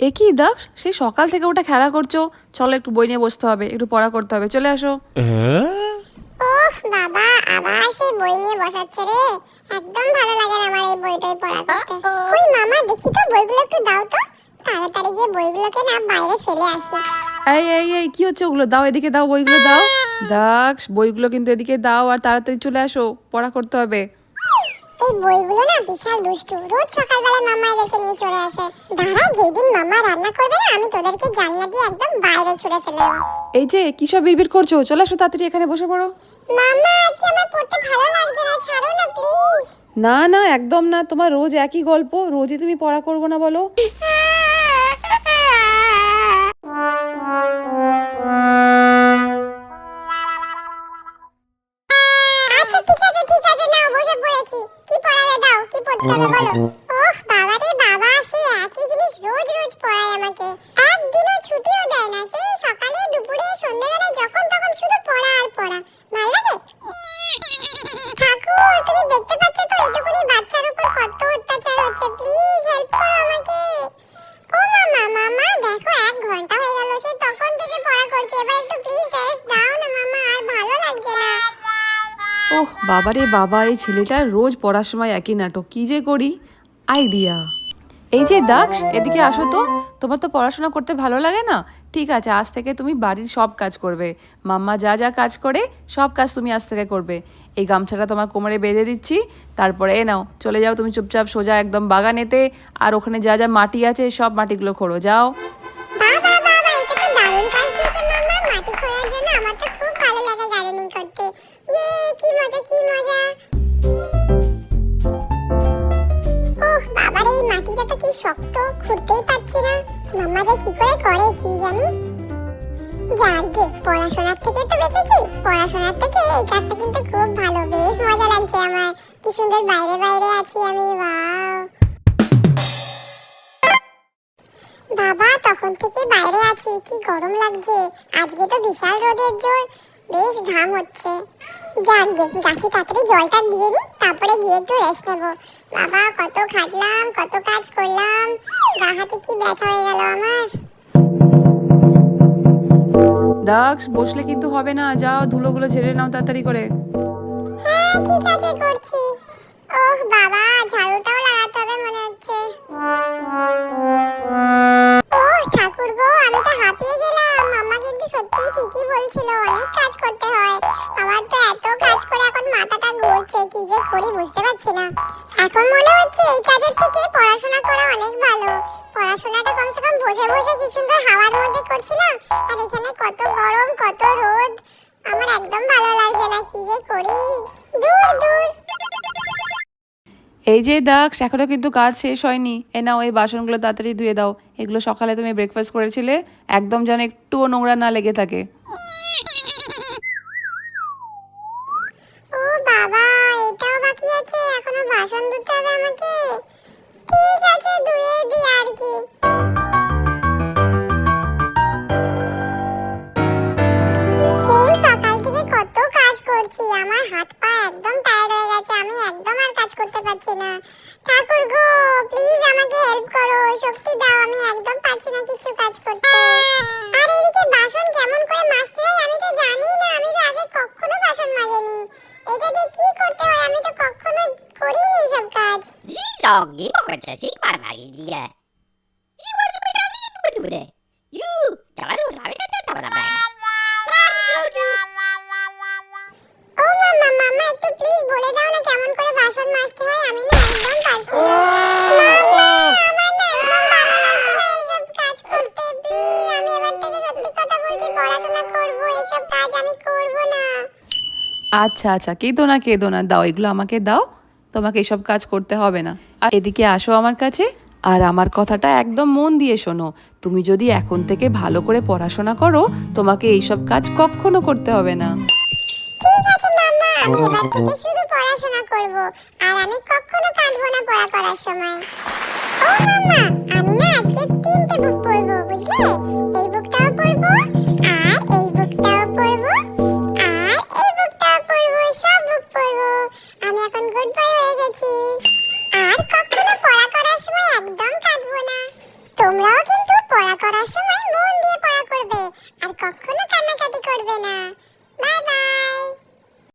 এ কি দাস সেই সকাল থেকে ওটা খেলা করছ? চলো একটু বই নিয়ে বসতে হবে একটু পড়া করতে হবে চলে আসো। ওহ বাবা আবার সেই বই নিয়ে বসাচ্ছে রে। একদম ভালো লাগে না আমার এই বইটাই পড়া করতে। ওই মামা দেখি তো বইগুলো একটু দাও তো। তাড়াতাড়ি গিয়ে বইগুলোকে না বাইরে ফেলে আসি। এই এই এই কি হচ্ছে ওগুলো? দাও এদিকে দাও বইগুলো দাও। দাক্স বইগুলো কিন্তু এদিকে দাও আর তাড়াতাড়ি চলে আসো পড়া করতে হবে। এই বইগুলো না বিশাল দুষ্টু। রোজ সকালবেলা মামা এদেরকে নিয়ে চলে আসে। দাঁড়া যেদিন মামা রান্না করবে না আমি তোদেরকে জানলা দিয়ে একদম বাইরে ছুড়ে ফেলে দেবো। এই যে কি সব বিড়বিড় করছ? চলে আসো তাড়াতাড়ি এখানে বসে পড়ো। মামা আজকে আমার পড়তে ভালো লাগছে না ছাড়ো না প্লিজ। না না একদম না। তোমার রোজ একই গল্প রোজই তুমি পড়া করব না বলো। দাও ওহ, বাবারে বাবা, এই ছেলেটা রোজ পড়ার সময় একই নাটক। কি যে করি? আইডিয়া এই যে দাক্স, এদিকে আসো তো। তোমার তো পড়াশোনা করতে ভালো লাগে না? ঠিক আছে, আজ থেকে তুমি বাড়ির সব কাজ করবে। মাম্মা যা যা কাজ করে, সব কাজ তুমি আজ থেকে করবে। এই গামছাটা তোমার কোমরে বেঁধে দিচ্ছি, তারপরে এ নাও, চলে যাও তুমি চুপচাপ সোজা একদম বাগানেতে, আর ওখানে যা যা মাটি আছে, সব মাটিগুলো খোঁড়ো, যাও। শক্ত খুঁড়তেই পারছি না। মাম্মা যে কি করে করে কি জানি? যাকে পড়াশোনার থেকে তো বেঁচেছি। পড়াশোনার থেকে এই কাজটা কিন্তু খুব ভালো। বেশ মজা লাগছে আমার। কি সুন্দর বাইরে বাইরে আছি আমি, ওয়াও। বাবা, তখন থেকে বাইরে আছি। কি গরম লাগছে। আজকে তো বিশাল রোদের জোর। বেশ ঘাম হচ্ছে। যাক গে গাছে তাড়াতাড়ি জলটা দিয়ে দিই তারপরে গিয়ে একটু রেস্ট নেব। বাবা কত খাটলাম কত কাজ করলাম গা হাতে কি ব্যথা হয়ে গেল আমার? দাক্স বসলে কিন্তু হবে না যাও ধুলোগুলো ঝেড়ে নাও তাড়াতাড়ি করে। হ্যাঁ ঠিক আছে করছি। ওহ বাবা ঝাড়ুটাও লাগাতে হবে মনে হচ্ছে। ওহ ঠাকুর গো আমি তো হাঁপিয়ে গেলাম। মামা কিন্তু সত্যিই ঠিকই বলছিল অনেক কাজ করতে হয় আমার তো এত কাজ করে এখন মাথাটা ঘুরছে কি যে করি বুঝতে পারছি না। এখন মনে হচ্ছে এই কাজের থেকে পড়াশোনা করা অনেক ভালো। পড়াশোনাটা কমসে কম বসে বসে কি সুন্দর হাওয়ার মধ্যে করছিলাম? আর এখানে কত গরম, কত রোদ। আমার একদম ভালো লাগছে না, কি যে করি? দূর দূর। এই যে দাক্স এখনও কিন্তু কাজ শেষ হয়নি। এ নাও এই বাসনগুলো তাড়াতাড়ি ধুয়ে দাও। এগুলো সকালে তুমি ব্রেকফাস্ট করেছিলে, একদম যেন একটুও নোংরা না লেগে থাকে। কাজ করতে পারছি না ঠাকুর গো প্লিজ আমাকে হেল্প করো শক্তি দাও আমি একদম পারছি না কিছু কাজ করতে আর এদিকে বাসন কেমন করে মাজতে হয় আমি তো জানি না আমি তো আগে কখনো বাসন মাজেনি এটা দিয়ে কি করতে হয় আমি তো কখনো করিনি এসব কাজ 저기 먹었지 말하기야. 이거는 유, 저가지고 나비다 나비다 ও মামা মামা একটু প্লিজ বলে দাও পড়াশোনা করব এইসব কাজ আমি করব না। আচ্ছা আচ্ছা কেঁদো না কেঁদো না। দাও এগুলো আমাকে দাও। তোমাকে এসব কাজ করতে হবে না। আর এদিকে আসো আমার কাছে। আর আমার কথাটা একদম মন দিয়ে শোনো। তুমি যদি এখন থেকে ভালো করে পড়াশোনা করো তোমাকে এইসব কাজ কখনো করতে হবে না। ঠিক আছে মামা আমি এবার থেকে শুধু পড়াশোনা করব। আর আমি কখনো কাঁদবো না পড়া করার সময়। ও মামা আমি না আজকে তিনটে বুক পড়ব বুঝলে? এই বুকটাও পড়ব করার সময় মন দিয়ে পড়া করবে আর কখনো কান্নাকাটি করবে না।